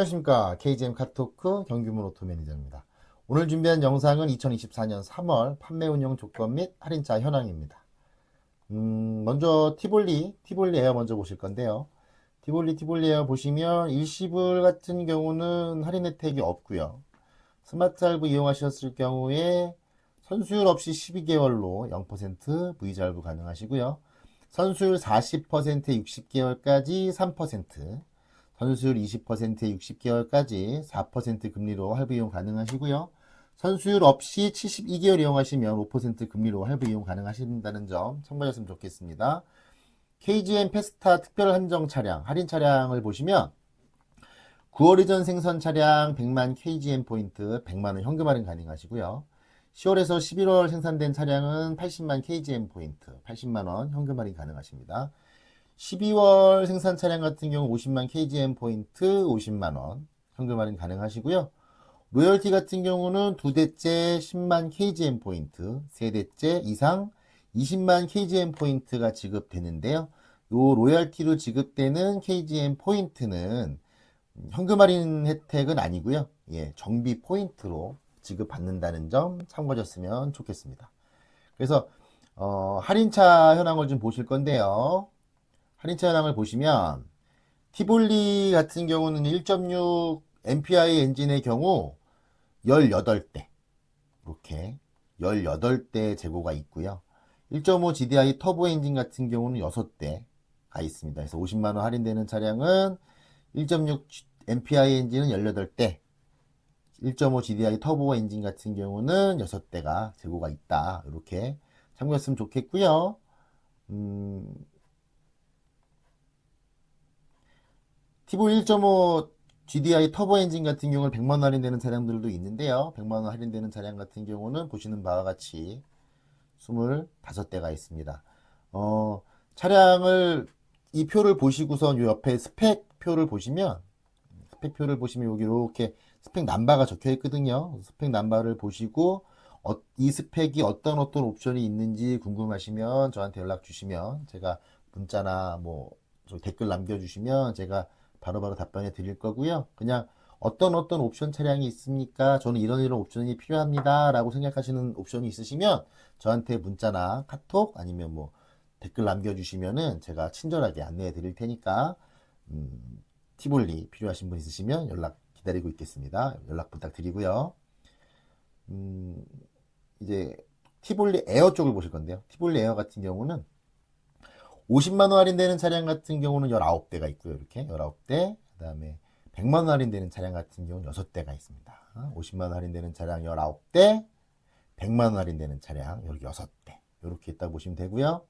안녕하십니까. KGM 카토크 경규문 오토 매니저입니다. 오늘 준비한 영상은 2024년 3월 판매 운영 조건 및 할인차 현황입니다. 음, 먼저 티볼리, 티볼리 에어 먼저 보실 건데요. 티볼리, 티볼리 에어 보시면 일시불 같은 경우는 할인 혜택이 없고요. 스마트 할부 이용하셨을 경우에 선수율 없이 12개월로 0% V자 할부 가능하시고요. 선수율 40%에 60개월까지 3%, 선수율 20%에 60개월까지 4% 금리로 할부 이용 가능하시고요. 선수율 없이 72개월 이용하시면 5% 금리로 할부 이용 가능하신다는 점 참고하셨으면 좋겠습니다. KGM 페스타 특별 한정 차량, 할인 차량을 보시면 9월 이전 생선 차량 100만 KGM 포인트 100만원 현금 할인 가능하시고요. 10월에서 11월 생산된 차량은 80만 KGM 포인트 80만원 현금 할인 가능하십니다. 12월 생산 차량 같은 경우 50만 KGM 포인트 50만 원 현금 할인 가능하시고요. 로열티 같은 경우는 두 대째 10만 KGM 포인트, 세 대째 이상 20만 KGM 포인트가 지급되는데요. 요 로열티로 지급되는 KGM 포인트는 현금 할인 혜택은 아니고요. 예, 정비 포인트로 지급받는다는 점 참고하셨으면 좋겠습니다. 그래서 어, 할인차 현황을 좀 보실 건데요. 할인차 현황을 보시면 티볼리 같은 경우는 1.6 MPI 엔진의 경우 18대 이렇게 18대 재고가 있고요. 1.5 GDI 터보 엔진 같은 경우는 6대가 있습니다. 그래서 50만원 할인되는 차량은 1.6 MPI 엔진은 18대 1.5 GDI 터보 엔진 같은 경우는 6대가 재고가 있다. 이렇게 참고했으면 좋겠고요. 음, 티보 1.5 GDI 터보 엔진 같은 경우는 100만 원 할인되는 차량들도 있는데요. 100만 원 할인되는 차량 같은 경우는 보시는 바와 같이 25대가 있습니다. 어, 차량을 이 표를 보시고선 요 옆에 스펙 표를 보시면 스펙 표를 보시면 여기 이렇게 스펙 남바가 적혀 있거든요. 스펙 남바를 보시고 어, 이 스펙이 어떤 어떤 옵션이 있는지 궁금하시면 저한테 연락 주시면 제가 문자나 뭐 댓글 남겨주시면 제가 바로바로 답변해 드릴 거고요. 그냥 어떤 어떤 옵션 차량이 있습니까? 저는 이런 이런 옵션이 필요합니다. 라고 생각하시는 옵션이 있으시면 저한테 문자나 카톡 아니면 뭐 댓글 남겨주시면은 제가 친절하게 안내해 드릴 테니까 음, 티볼리 필요하신 분 있으시면 연락 기다리고 있겠습니다. 연락 부탁드리고요. 음, 이제 티볼리 에어 쪽을 보실 건데요. 티볼리 에어 같은 경우는 50만원 할인되는 차량 같은 경우는 19대가 있고요. 이렇게 19대. 그 다음에 100만원 할인되는 차량 같은 경우는 6대가 있습니다. 50만원 할인되는 차량 19대. 100만원 할인되는 차량 여기 6대. 이렇게 있다고 보시면 되고요.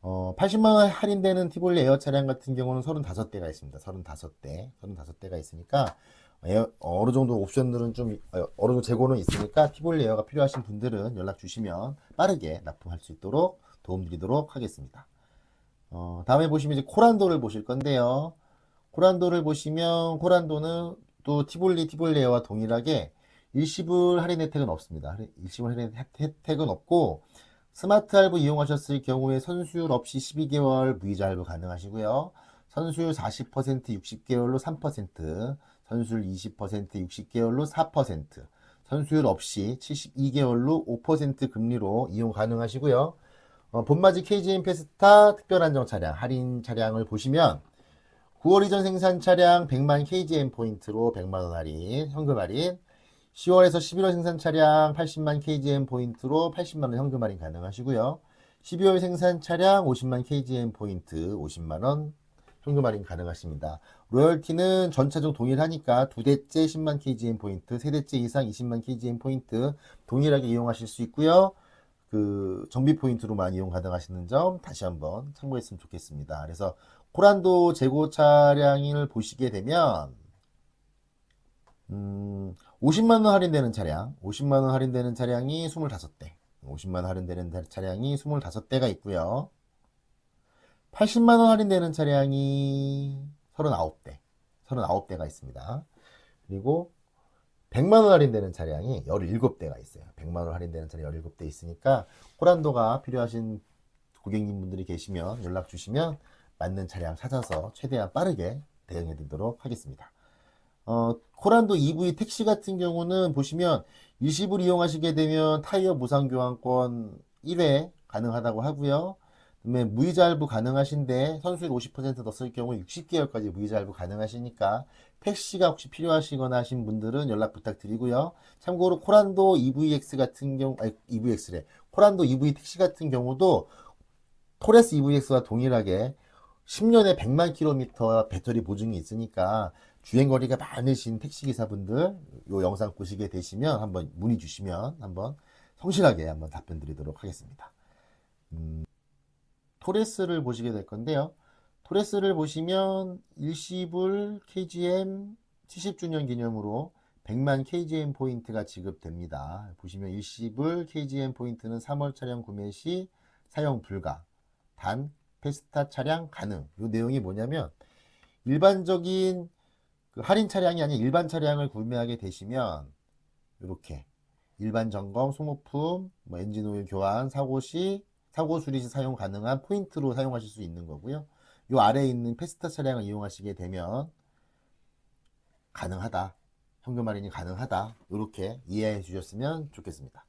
어, 80만원 할인되는 티볼리 에어 차량 같은 경우는 35대가 있습니다. 35대. 35대가 있으니까 에어, 어느 정도 옵션들은 좀 어, 어느 정도 재고는 있으니까 티볼리 에어가 필요하신 분들은 연락 주시면 빠르게 납품할 수 있도록 도움드리도록 하겠습니다. 어, 다음에 보시면 이제 코란도를 보실 건데요. 코란도를 보시면 코란도는 또 티볼리 티볼리에와 동일하게 일시불 할인 혜택은 없습니다. 일시불 할인 혜택은 없고 스마트 할부 이용하셨을 경우에 선수율 없이 12개월 무이자 할부 가능하시고요. 선수율 40% 60개월로 3%, 선수율 20% 60개월로 4%, 선수율 없이 72개월로 5% 금리로 이용 가능하시고요. 어, 봄맞이 KGM 페스타 특별 한정 차량 할인 차량을 보시면 9월 이전 생산 차량 100만 KGM 포인트로 100만원 할인, 현금 할인 10월에서 11월 생산 차량 80만 KGM 포인트로 80만원 현금 할인 가능하시고요. 12월 생산 차량 50만 KGM 포인트 50만원 현금 할인 가능하십니다. 로열티는 전차종 동일하니까 두 대째 10만 KGM 포인트, 세 대째 이상 20만 KGM 포인트 동일하게 이용하실 수 있고요. 그 정비 포인트로만 이용 가능하시는 점 다시 한번 참고했으면 좋겠습니다. 그래서 코란도 재고 차량을 보시게 되면 음, 50만 원 할인되는 차량, 50만 원 할인되는 차량이 25대, 50만 원 할인되는 차량이 25대가 있고요. 80만 원 할인되는 차량이 39대, 39대가 있습니다. 그리고 100만원 할인되는 차량이 17대가 있어요. 100만원 할인되는 차량 17대 있으니까 호란도가 필요하신 고객님분들이 계시면 연락 주시면 맞는 차량 찾아서 최대한 빠르게 대응해 드리도록 하겠습니다. 어, 코란도 EV 택시 같은 경우는 보시면 일시불 이용하시게 되면 타이어 무상 교환권 1회 가능하다고 하고요. 그다음에 무이자 할부 가능하신데 선수율 50%더 쓸 경우 60개월까지 무이자 할부 가능하시니까 택시가 혹시 필요하시거나 하신 분들은 연락 부탁드리고요. 참고로 코란도 EVX 같은 경우, 아니, EVX래. 코란도 EV 택시 같은 경우도 토레스 EVX와 동일하게 10년에 100만 킬로미터 배터리 보증이 있으니까 주행 거리가 많으신 택시 기사분들 요 영상 보시게 되시면 한번 문의 주시면 한번 성실하게 한번 답변 드리도록 하겠습니다. 음, 토레스를 보시게 될 건데요. 토레스를 보시면 일시불 KGM 70주년 기념으로 100만 KGM 포인트가 지급됩니다. 보시면 일시불 KGM 포인트는 3월 차량 구매 시 사용 불가. 단 페스타 차량 가능. 이 내용이 뭐냐면 일반적인 그 할인 차량이 아닌 일반 차량을 구매하게 되시면 이렇게 일반 점검, 소모품, 뭐 엔진 오일 교환, 사고 시, 사고 수리 시 사용 가능한 포인트로 사용하실 수 있는 거고요. 요 아래에 있는 페스타 차량을 이용하시게 되면 가능하다. 현금 할인이 가능하다. 이렇게 이해해 주셨으면 좋겠습니다.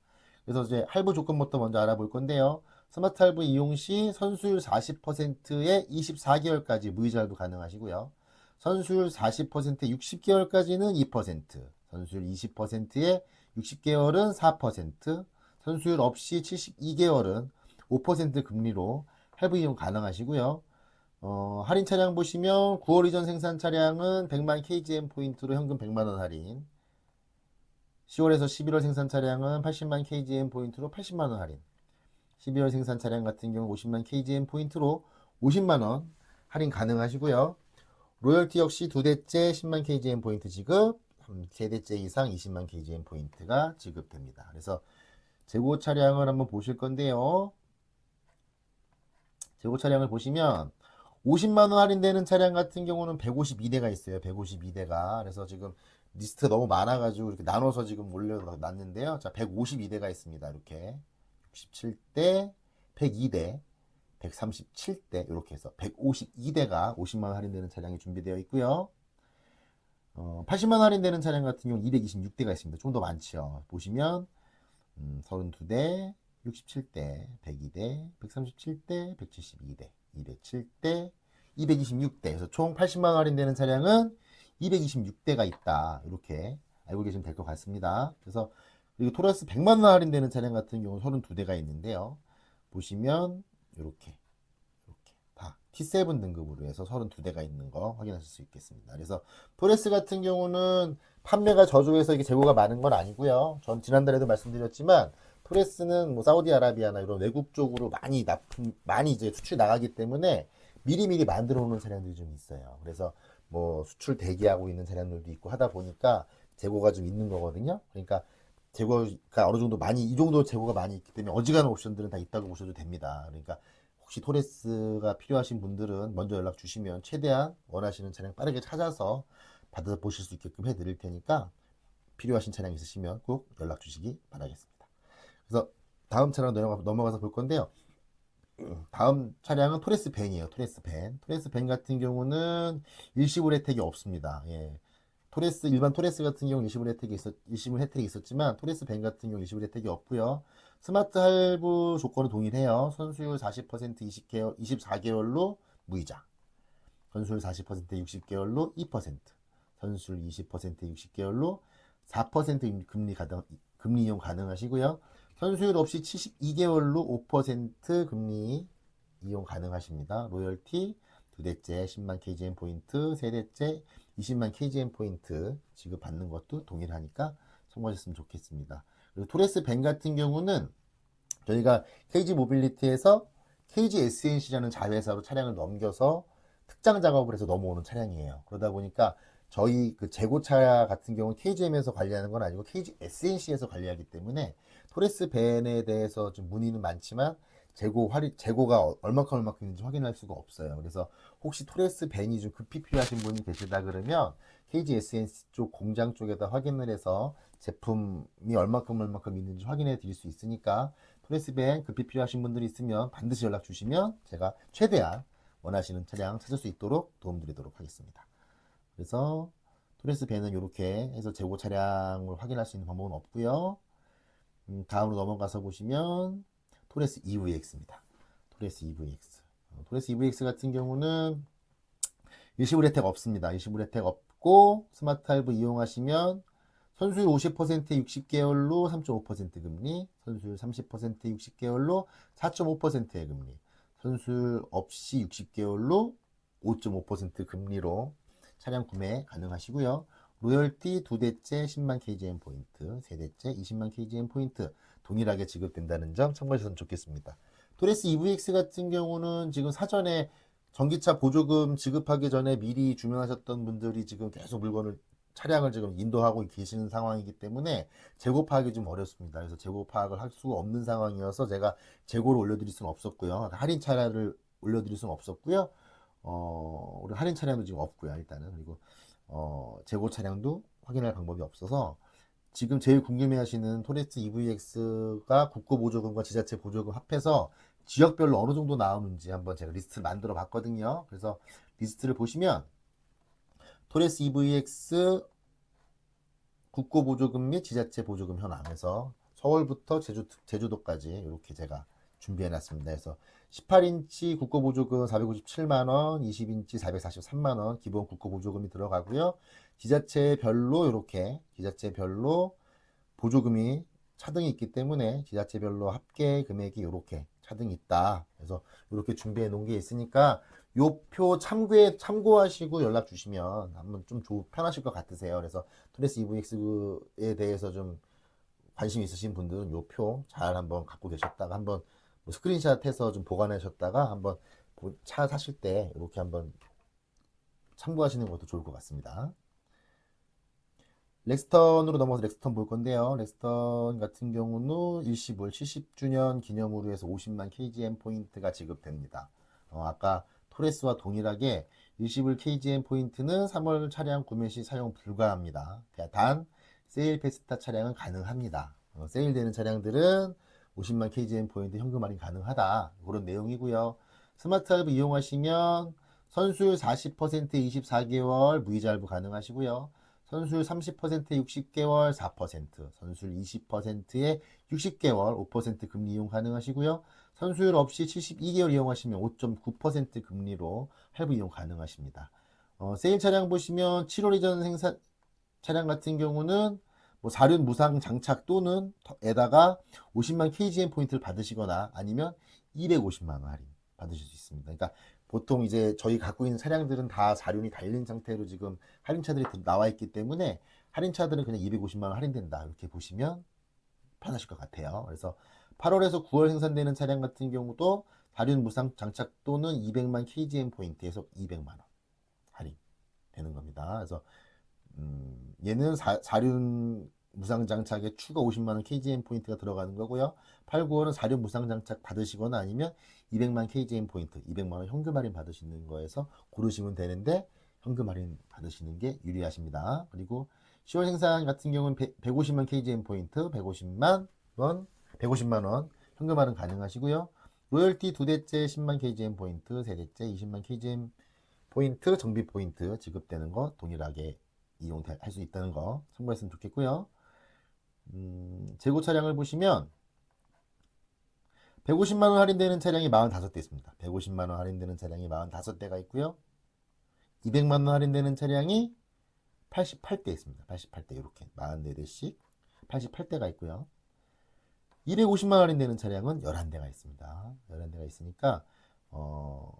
그래서 이제 할부 조건부터 먼저 알아볼 건데요. 스마트 할부 이용 시 선수율 40%에 24개월까지 무이자 할부 가능하시고요. 선수율 40%에 60개월까지는 2%, 선수율 20%에 60개월은 4%, 선수율 없이 72개월은 5% 금리로 할부 이용 가능하시고요. 어, 할인 차량 보시면 9월 이전 생산 차량은 100만 KGM 포인트로 현금 100만원 할인. 10월에서 11월 생산 차량은 80만 KGM 포인트로 80만원 할인. 12월 생산 차량 같은 경우 50만 KGM 포인트로 50만원 할인 가능하시고요. 로열티 역시 두 대째 10만 KGM 포인트 지급, 세 대째 이상 20만 KGM 포인트가 지급됩니다. 그래서 재고 차량을 한번 보실 건데요. 재고 차량을 보시면 50만 원 할인되는 차량 같은 경우는 152대가 있어요. 152대가. 그래서 지금 리스트가 너무 많아가지고 이렇게 나눠서 지금 올려놨는데요. 자, 152대가 있습니다. 이렇게 67대, 102대, 137대 이렇게 해서 152대가 50만 원 할인되는 차량이 준비되어 있고요. 어, 80만 원 할인되는 차량 같은 경우 226대가 있습니다. 좀 더 많죠. 보시면 음, 32대, 67대, 102대, 137대, 172대, 207대, 226대. 그래서 총 80만 원 할인되는 차량은 226대가 있다. 이렇게 알고 계시면 될 것 같습니다. 그래서 그리고 토레스 100만 원 할인되는 차량 같은 경우는 32대가 있는데요. 보시면 이렇게 이렇게 다 T7 등급으로 해서 32대가 있는 거 확인하실 수 있겠습니다. 그래서 토레스 같은 경우는 판매가 저조해서 이게 재고가 많은 건 아니고요. 전 지난달에도 말씀드렸지만 토레스는 뭐 사우디아라비아나 이런 외국 쪽으로 많이 납품 많이 이제 수출 나가기 때문에 미리미리 만들어 놓는 차량들이 좀 있어요. 그래서 뭐 수출 대기하고 있는 차량들도 있고 하다 보니까 재고가 좀 있는 거거든요. 그러니까 재고가 어느 정도 많이 이 정도 재고가 많이 있기 때문에 어지간한 옵션들은 다 있다고 보셔도 됩니다. 그러니까 혹시 토레스가 필요하신 분들은 먼저 연락 주시면 최대한 원하시는 차량 빠르게 찾아서 받아 보실 수 있게끔 해 드릴 테니까 필요하신 차량 있으시면 꼭 연락 주시기 바라겠습니다. 그래서 다음 차량 넘어가, 넘어가 서 볼 건데요. 다음 차량은 토레스 벤이에요. 토레스 벤. 토레스 벤 같은 경우는 일시불 혜택이 없습니다. 예. 토레스 일반 토레스 같은 경우 일시불 혜택이 있었 일시불 혜택이 있었지만 토레스 벤 같은 경우 일시불 혜택이 없고요. 스마트 할부 조건은 동일해요. 선수율 40% 20개월 24개월로 무이자. 선수율 40% 60개월로 2%. 선수율 20% 60개월로 4% 금리 가능 금리 이용 가능하시고요. 선수율 없이 72개월로 5% 금리 이용 가능하십니다. 로열티 두 대째 10만 KGM 포인트, 세 대째 20만 KGM 포인트 지급 받는 것도 동일하니까 참고하셨으면 좋겠습니다. 그리고 토레스 벤 같은 경우는 저희가 KG 모빌리티에서 KG SNC라는 자회사로 차량을 넘겨서 특장 작업을 해서 넘어오는 차량이에요. 그러다 보니까 저희 그 재고차 같은 경우는 KGM에서 관리하는 건 아니고 KG SNC에서 관리하기 때문에 토레스 벤에 대해서 좀 문의는 많지만 재고 활이 재고가 얼마큼 얼마큼 있는지 확인할 수가 없어요. 그래서 혹시 토레스 벤이 좀 급히 필요하신 분이 계시다 그러면 KG SNC 쪽 공장 쪽에다 확인을 해서 제품이 얼마큼 얼마큼 있는지 확인해 드릴 수 있으니까 토레스 벤 급히 필요하신 분들이 있으면 반드시 연락 주시면 제가 최대한 원하시는 차량 찾을 수 있도록 도움드리도록 하겠습니다. 그래서 토레스 배는 이렇게 해서 재고 차량을 확인할 수 있는 방법은 없고요. 음, 다음으로 넘어가서 보시면 토레스 EVX입니다. 토레스 EVX. 어, 토레스 EVX 같은 경우는 일시불 혜택 없습니다. 일시불 혜택 없고 스마트 할부 이용하시면 선수율 50%에 60개월로 3.5% 금리, 선수율 30%에 60개월로 4.5%의 금리, 선수율 없이 60개월로 5.5% 금리로 차량 구매 가능하시고요. 로열티 두 대째 10만 KGM 포인트, 세 대째 20만 KGM 포인트 동일하게 지급된다는 점 참고하셨으면 좋겠습니다. 토레스 EVX 같은 경우는 지금 사전에 전기차 보조금 지급하기 전에 미리 주문하셨던 분들이 지금 계속 물건을 차량을 지금 인도하고 계시는 상황이기 때문에 재고 파악이 좀 어렵습니다. 그래서 재고 파악을 할 수가 없는 상황이어서 제가 재고를 올려드릴 수는 없었고요. 할인 차량을 올려드릴 수는 없었고요. 어, 우리 할인 차량도 지금 없고요. 일단은 그리고 어, 재고 차량도 확인할 방법이 없어서 지금 제일 궁금해하시는 토레스 EVX가 국고 보조금과 지자체 보조금 합해서 지역별로 어느 정도 나오는지 한번 제가 리스트를 만들어 봤거든요. 그래서 리스트를 보시면 토레스 EVX 국고 보조금 및 지자체 보조금 현황에서 서울부터 제주, 제주도까지 이렇게 제가 준비해 놨습니다. 그래서 18인치 국고 보조금 457만원, 20인치 443만원 기본 국고 보조금이 들어가고요. 지자체별로 이렇게 지자체별로 보조금이 차등이 있기 때문에 지자체별로 합계 금액이 이렇게 차등이 있다. 그래서 이렇게 준비해 놓은 게 있으니까 요 표 참고해 참고하시고 연락 주시면 한번 좀 조, 편하실 것 같으세요. 그래서 토레스 EVX에 대해서 좀 관심 있으신 분들은 요 표 잘 한번 갖고 계셨다가 한번 뭐 스크린샷 해서 좀 보관하셨다가 한번 보- 차 사실 때 이렇게 한번 참고하시는 것도 좋을 것 같습니다. 렉스턴으로 넘어가서 렉스턴 볼 건데요. 렉스턴 같은 경우는 일시불 70주년 기념으로 해서 50만 KGM 포인트가 지급됩니다. 어, 아까 토레스와 동일하게 일시불 KGM 포인트는 3월 차량 구매 시 사용 불가합니다. 단 세일 페스타 차량은 가능합니다. 어, 세일되는 차량들은 50만 KGM 포인트 현금 할인 가능하다. 그런 내용이고요. 스마트 할부 이용하시면 선수율 40% 24개월 무이자 할부 가능하시고요. 선수율 30%에 60개월 4%, 선수율 20%에 60개월 5% 금리 이용 가능하시고요. 선수율 없이 72개월 이용하시면 5.9% 금리로 할부 이용 가능하십니다. 어, 세일 차량 보시면 7월 이전 생산 차량 같은 경우는 뭐 사륜 무상 장착 또는 에다가 50만 KGM 포인트를 받으시거나 아니면 250만 원 할인 받으실 수 있습니다. 그러니까 보통 이제 저희 갖고 있는 차량들은 다 사륜이 달린 상태로 지금 할인차들이 나와 있기 때문에 할인차들은 그냥 250만 원 할인된다 이렇게 보시면 편하실 것 같아요. 그래서 8월에서 9월 생산되는 차량 같은 경우도 사륜 무상 장착 또는 200만 KGM 포인트에서 200만 원 할인 되는 겁니다. 그래서 음, 얘는 사, 사륜 무상 장착에 추가 50만 원 KGM 포인트가 들어가는 거고요. 8, 9월은 사륜 무상 장착 받으시거나 아니면 200만 KGM 포인트, 200만 원 현금 할인 받으시는 거에서 고르시면 되는데 현금 할인 받으시는 게 유리하십니다. 그리고 10월 생산 같은 경우는 100, 150만 KGM 포인트, 150만 원, 150만 원 현금 할인 가능하시고요. 로열티 두 대째 10만 KGM 포인트, 세 대째 20만 KGM 포인트, 정비 포인트 지급되는 거 동일하게 이용할 수 있다는 거 참고했으면 좋겠고요. 음, 재고 차량을 보시면 150만 원 할인되는 차량이 45대 있습니다. 150만 원 할인되는 차량이 45대가 있고요. 200만 원 할인되는 차량이 88대 있습니다. 88대 이렇게 44대씩 88대가 있고요. 250만 원 할인되는 차량은 11대가 있습니다. 11대가 있으니까 어,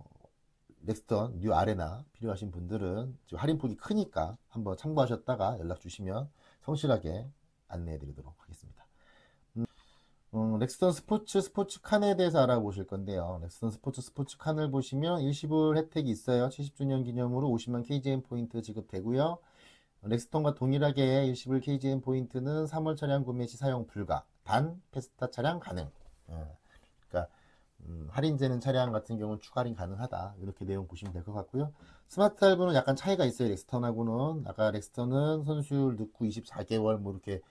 넥스턴 뉴 아레나 필요하신 분들은 할인폭이 크니까 한번 참고하셨다가 연락 주시면 성실하게 안내해 드리도록 하겠습니다. 음, 음, 렉스턴 스포츠 스포츠 칸에 대해서 알아보실 건데요. 렉스턴 스포츠 스포츠 칸을 보시면 일시불 혜택이 있어요. 70주년 기념으로 50만 KGM 포인트 지급되고요. 렉스턴과 동일하게 일시불 KGM 포인트는 3월 차량 구매 시 사용 불가. 단 페스타 차량 가능. 어, 그러니까 음, 할인되는 차량 같은 경우는 추가 할인 가능하다. 이렇게 내용 보시면 될 것 같고요. 스마트 할부는 약간 차이가 있어요. 렉스턴하고는. 아까 렉스턴은 선수율 넣고 24개월 뭐 이렇게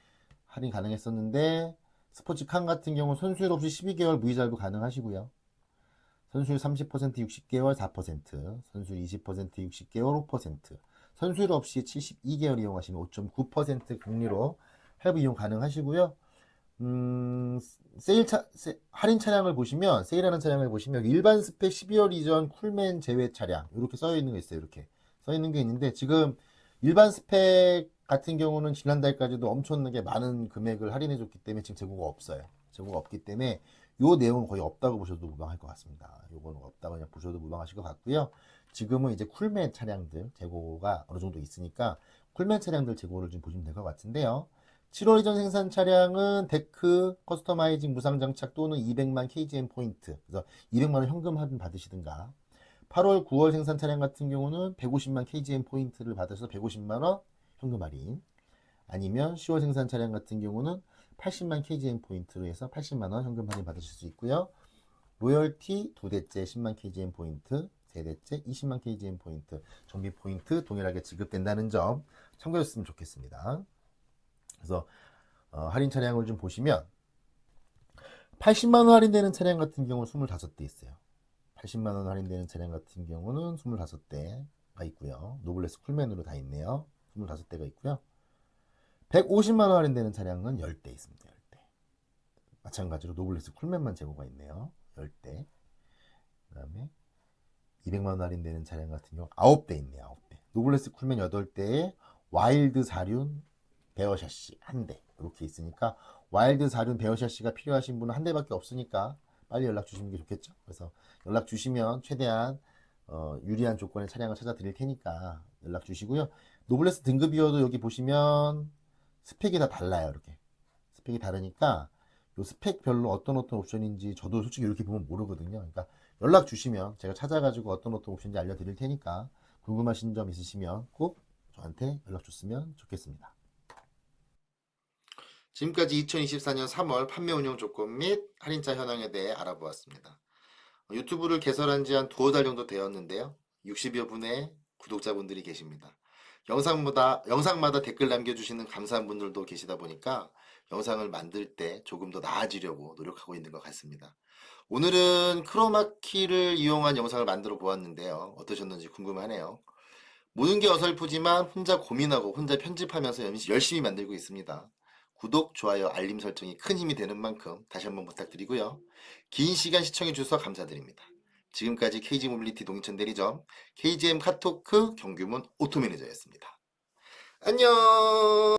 할인 가능했었는데 스포츠 칸 같은 경우는 선수율 없이 12개월 무이자 할부 가능하시고요. 선수율 30% 60개월 4%, 선수율 20% 60개월 5%, 선수율 없이 72개월 이용하시면 5.9% 금리로 할부 이용 가능하시고요. 음, 세일 차, 세- 할인 차량을 보시면, 세일하는 차량을 보시면, 일반 스펙 12월 이전 쿨맨 제외 차량, 이렇게 써 있는 게 있어요, 이렇게. 써 있는 게 있는데, 지금 일반 스펙 같은 경우는 지난달까지도 엄청나게 많은 금액을 할인해 줬기 때문에 지금 재고가 없어요. 재고가 없기 때문에, 요 내용은 거의 없다고 보셔도 무방할 것 같습니다. 요거는 없다고 그냥 보셔도 무방하실 것 같고요. 지금은 이제 쿨맨 차량들 재고가 어느 정도 있으니까, 쿨맨 차량들 재고를 좀 보시면 될 것 같은데요. 7월 이전 생산 차량은 데크, 커스터마이징 무상 장착 또는 200만 KGM 포인트. 그래서 200만 원 현금 할인 받으시든가. 8월, 9월 생산 차량 같은 경우는 150만 KGM 포인트를 받아서 150만 원 현금 할인. 아니면 10월 생산 차량 같은 경우는 80만 KGM 포인트로 해서 80만 원 현금 할인 받으실 수 있고요. 로열티 두 대째 10만 KGM 포인트, 세 대째 20만 KGM 포인트, 정비 포인트 동일하게 지급된다는 점 참고해 줬으면 좋겠습니다. 그래서 어, 할인 차량을 좀 보시면 80만 원 할인되는 차량 같은 경우는 25대 있어요. 80만 원 할인되는 차량 같은 경우는 25대가 있고요. 노블레스 쿨맨으로 다 있네요. 25대가 있고요. 150만 원 할인되는 차량은 10대 있습니다. 10대. 마찬가지로 노블레스 쿨맨만 재고가 있네요. 10대. 그 다음에 200만 원 할인되는 차량 같은 경우 9대 있네요. 9대. 노블레스 쿨맨 8대에 와일드 사륜 베어 샤시 한 대 이렇게 있으니까 와일드 사륜 베어 샤시가 필요하신 분은 한 대밖에 없으니까 빨리 연락 주시는 게 좋겠죠. 그래서 연락 주시면 최대한 어, 유리한 조건의 차량을 찾아 드릴 테니까 연락 주시고요. 노블레스 등급이어도 여기 보시면 스펙이 다 달라요. 이렇게 스펙이 다르니까 요 스펙별로 어떤 어떤 옵션인지 저도 솔직히 이렇게 보면 모르거든요. 그러니까 연락 주시면 제가 찾아가지고 어떤 어떤 옵션인지 알려드릴 테니까 궁금하신 점 있으시면 꼭 저한테 연락 줬으면 좋겠습니다. 지금까지 2024년 3월 판매 운영 조건 및 할인차 현황에 대해 알아보았습니다. 유튜브를 개설한 지 한 두어 달 정도 되었는데요. 60여 분의 구독자분들이 계십니다. 영상마다, 영상마다 댓글 남겨주시는 감사한 분들도 계시다 보니까 영상을 만들 때 조금 더 나아지려고 노력하고 있는 것 같습니다. 오늘은 크로마키를 이용한 영상을 만들어 보았는데요. 어떠셨는지 궁금하네요. 모든 게 어설프지만 혼자 고민하고 혼자 편집하면서 연- 열심히 만들고 있습니다. 구독, 좋아요, 알림 설정이 큰 힘이 되는 만큼 다시 한번 부탁드리고요. 긴 시간 시청해 주셔서 감사드립니다. 지금까지 KG 모빌리티 동인천 대리점 KGM 카토크 경규문 오토매니저였습니다. 안녕!